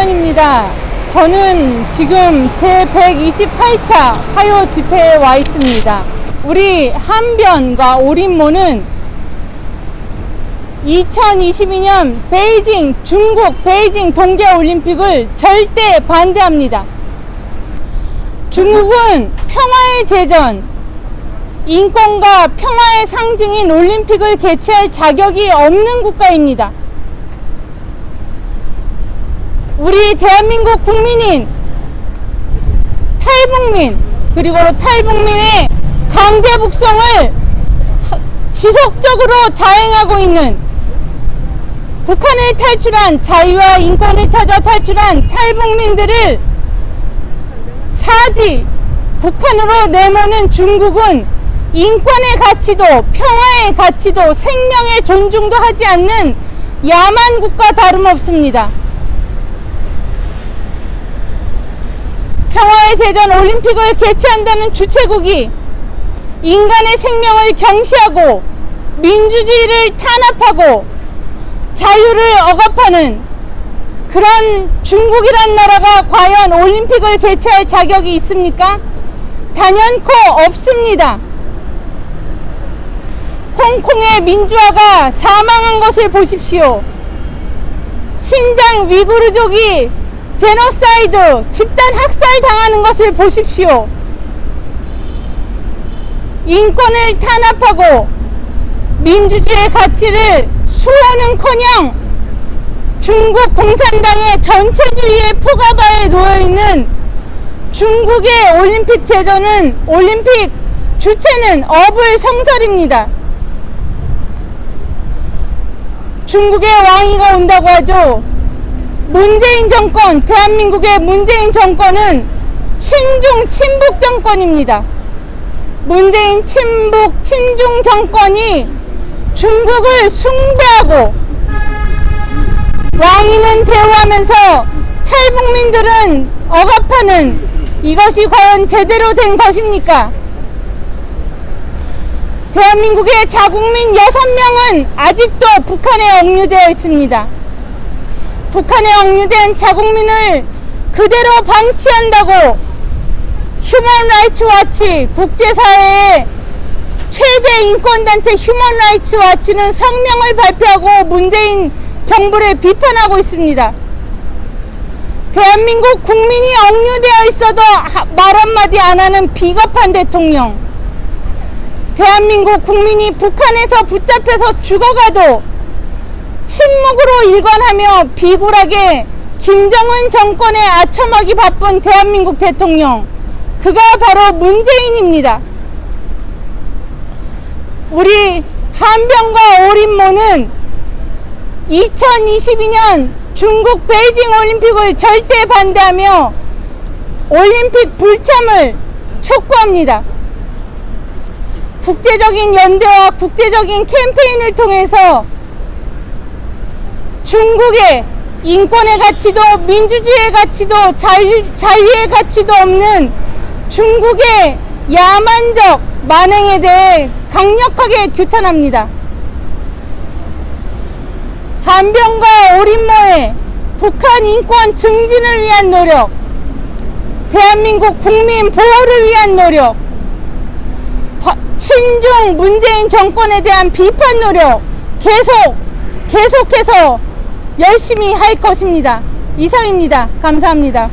반갑습니다. 저는 지금 제 128차 화요 집회에 와 있습니다. 우리 한변과 오린모는 2022년 베이징, 중국 베이징 동계 올림픽을 절대 반대합니다. 중국은 평화의 제전, 인권과 평화의 상징인 올림픽을 개최할 자격이 없는 국가입니다. 우리 대한민국 국민인 탈북민 그리고 탈북민의 강제 북송을 하- 지속적으로 자행하고 있는 북한을 탈출한 자유와 인권을 찾아 탈출한 탈북민들을 사지 북한으로 내모는 중국은 인권의 가치도 평화의 가치도 생명의 존중도 하지 않는 야만 국가 다름없습니다. 평화의 제전 올림픽을 개최한다는 주최국이 인간의 생명을 경시하고 민주주의를 탄압하고 자유를 억압하는 그런 중국이란 나라가 과연 올림픽을 개최할 자격이 있습니까? 단연코 없습니다. 홍콩의 민주화가 사망한 것을 보십시오. 신장 위구르족이 제노사이드 집단 학살 당하는 것을 보십시오. 인권을 탄압하고 민주주의의 가치를 수호는커녕 중국 공산당의 전체주의의 포가바에 놓여 있는 중국의 올림픽 제전은 올림픽 주체는 어불성설입니다. 중국의 왕위가 온다고 하죠. 문재인 정권, 대한민국의 문재인 정권은 친중 친북 정권입니다. 문재인 친북 친중 정권이 중국을 숭배하고 왕위는 대우하면서 탈북민들은 억압하는 이것이 과연 제대로 된 것입니까? 대한민국의 자국민 6명은 아직도 북한에 억류되어 있습니다. 북한에 억류된 자국민을 그대로 방치한다고 휴먼 라이츠 와치 국제사회의 최대 인권단체 휴먼 라이츠 와치는 성명을 발표하고 문재인 정부를 비판하고 있습니다. 대한민국 국민이 억류되어 있어도 하- 말 한마디 안 하는 비겁한 대통령. 대한민국 국민이 북한에서 붙잡혀서 죽어가도 침묵으로 일관하며 비굴하게 김정은 정권에 아첨하기 바쁜 대한민국 대통령. 그가 바로 문재인입니다. 우리 한병과 오린모는 2022년 중국 베이징 올림픽을 절대 반대하며 올림픽 불참을 촉구합니다. 국제적인 연대와 국제적인 캠페인을 통해서 중국의 인권의 가치도 민주주의의 가치도 자유, 자유의 가치도 없는 중국의 야만적 만행에 대해 강력하게 규탄합니다. 한병과 오린모의 북한 인권 증진을 위한 노력, 대한민국 국민 보호를 위한 노력, 바- 친중 문재인 정권에 대한 비판 노력 계속 계속해서 열심히 할 것입니다. 이상입니다. 감사합니다.